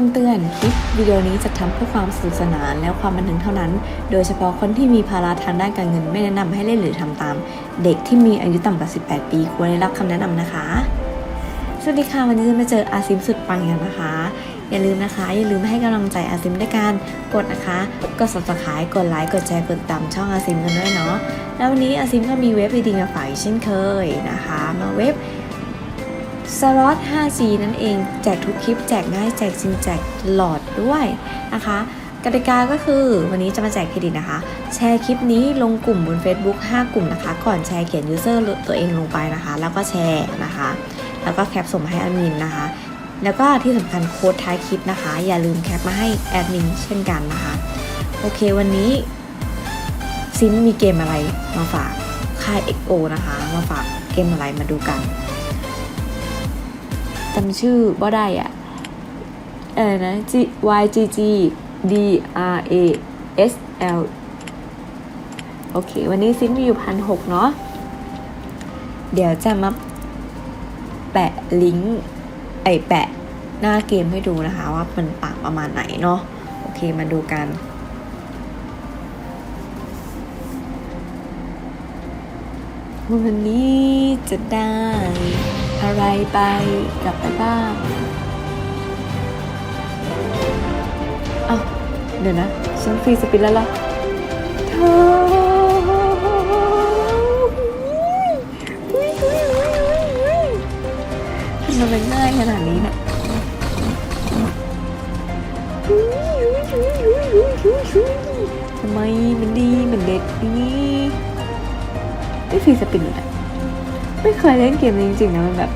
คำเตือน คลิปวิดีโอนี้จะทำเพื่อความสนุกสนานและความบันเทิงเท่านั้น โดยเฉพาะคนที่มีภาระทางด้านการเงินไม่แนะนำให้เล่นหรือทำตาม เด็กที่มีอายุต่ำกว่า 18 ปีควรได้รับคำแนะนำนะคะ สวัสดีค่ะ วันนี้จะมาเจออาซิมสุดปังกันนะคะ อย่าลืมนะคะ อย่าลืมให้กำลังใจอาซิมด้วยการกดนะคะ กด subscribe กดไลค์กดแชร์กดติดตามช่องอาซิมกันด้วยเนาะ แล้ววันนี้อาซิมก็มีเว็บดีๆมาฝากเช่นเคยนะคะ มาเว็บ สล็อต 5G นั่นเองแจกทุกคลิปแจกง่ายแจกจริงแจกหลอดด้วยนะคะกติกาก็คือวันนี้จะมาแจกเครดิตนะคะ แชร์คลิปนี้ลงกลุ่มบน Facebook 5 กลุ่มนะคะ ก่อนแชร์เขียน user ตัวเองลงไปนะคะ แล้วก็แชร์นะคะ แล้วก็แคปส่งมาให้แอดมินนะคะ แล้วก็ที่สำคัญโค้ดท้ายคลิปนะคะ อย่าลืมแคปมาให้แอดมินเช่นกันนะคะ โอเควันนี้ซิมมีเกมอะไรมาฝากค่าย XO นะคะ มาฝากเกมอะไรมาดูกัน จำชื่อบ่ได้อะเออนะ G Y G G D R A S L โอเค วันนี้ซิมมีอยู่พันหกเนาะ เดี๋ยวจะมาแปะลิงก์ไอแปะหน้าเกมให้ดูนะคะ ว่ามันปากประมาณไหนเนาะ โอเค มาดูกันวันนี้จะได้ อะไรไปกลับไปบ้างอ้าเดี๋ยวนะฉันฟรีสปินแล้วล่ะเธอทำไมมันง่ายขนาดนี้นะทำไมมันดีมันเด็ดนี้ไม่ฟรีสปินเลย ไม่เคยเล่นเกมนี้จริงๆนะมันแบบ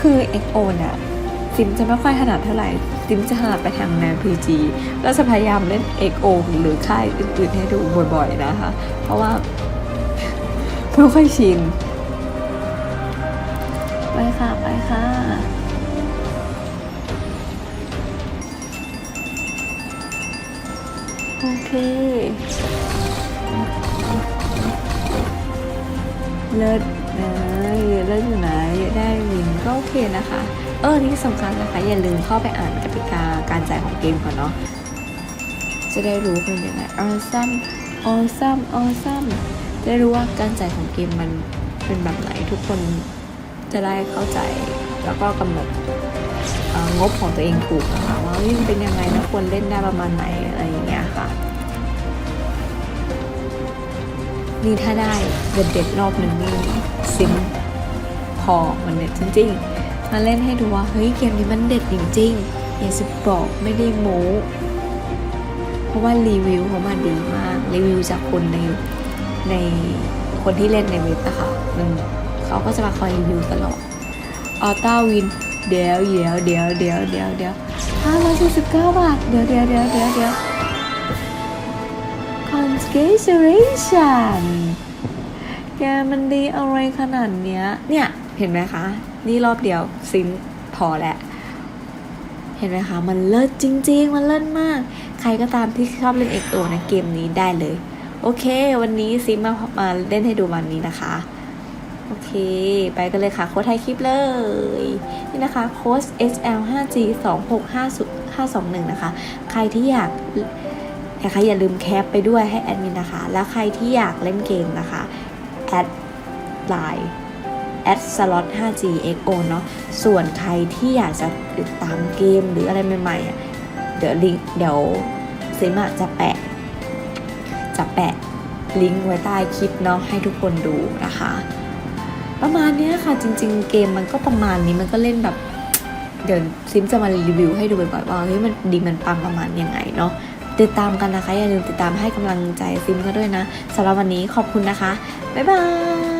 คือ XO เนี่ยซิมจะไม่ค่อยถนัดเท่าไหร่ซิมจะถนัดไปทางแนว PG แล้วจะพยายามเล่น XO หรือค่ายอื่นๆให้ดูบ่อยๆนะคะ เพราะว่าไม่ค่อยชินไปค่ะไปค่ะโอเค เลิศนะเลิศอยู่นะได้วินก็โอเคนะคะ เออนี่สำคัญนะคะ อย่าลืมเข้าไปอ่านกติกาการจ่ายของเกมก่อนเนาะจะได้รู้เป็นยังไง awesome awesome awesome จะได้รู้ว่าการจ่ายของเกมมันเป็นแบบไหนทุกคนจะได้เข้าใจแล้วก็กำหนดงบของตัวเองถูกนะคะว่ามันเป็นยังไงนะควรเล่นได้ประมาณไหนอะไรอย่างเงี้ยค่ะ นี่ถ้าได้เด็ดเด็ดๆรอบหนึ่งนี่ซิมพอมันเด็ดจริงๆ มาเล่นให้ดูว่า เฮ้ยเกมนี้มันเด็ดจริงๆอย่าสิบอกไม่ได้โม้เพราะว่ารีวิวเขามาดีมาก รีวิวจากคนในในคนที่เล่นในเว็บอะค่ะมันเขาก็จะมาคอยรีวิวตลอดออต้าวินเดี๋ยวเดี๋ยวเดี๋ยวเดี๋ยวเดี๋ยวเดี๋ยวห้าร้อยสี่สิบเก้าบาทเดี๋ยวเดี๋ยวเดี๋ยวเดี๋ยวเดี๋ยว Congratulation แกมันดีอะไรขนาดเนี้ย เนี่ย เห็นไหมคะ นี่รอบเดียวซิมพอแล้วเห็นไหมคะ มันเลิศจริง ๆ มันเลิศมาก ใครก็ตามที่ชอบเล่นเอกโอในเกมนี้ได้เลย โอเค วันนี้ซิมมามาเล่นให้ดูวันนี้นะคะ โอเค ไปกันเลยค่ะ โค้ดไทยคลิปเลย นี่นะคะ โค้ด SL5G 2650 521 นะคะ ใครที่อยาก นะคะอย่าลืมแคปไปด้วยให้แอดมินนะคะ แล้วใครที่อยากเล่นเกมนะคะแอดไลน์แอดสล็อต 5G XO เนาะส่วนใครที่อยากจะติดตามเกมหรืออะไรใหม่ๆ เดี๋ยวลิงเดี๋ยวซิมจะแปะ จะแปะลิงก์ไว้ใต้คลิปเนาะให้ทุกคนดูนะคะ ประมาณนี้ค่ะจริง ๆ เกมมันก็ประมาณนี้มันก็เล่นแบบ เดี๋ยวซิมจะมารีวิวให้ดูบ่อยๆว่าเฮ้ยมันดีมันปังประมาณยังไงเนาะ ติดตามกันนะคะ อย่าลืมติดตามให้กำลังใจซิมกันด้วยนะสำหรับวันนี้ขอบคุณนะคะ บ๊ายบาย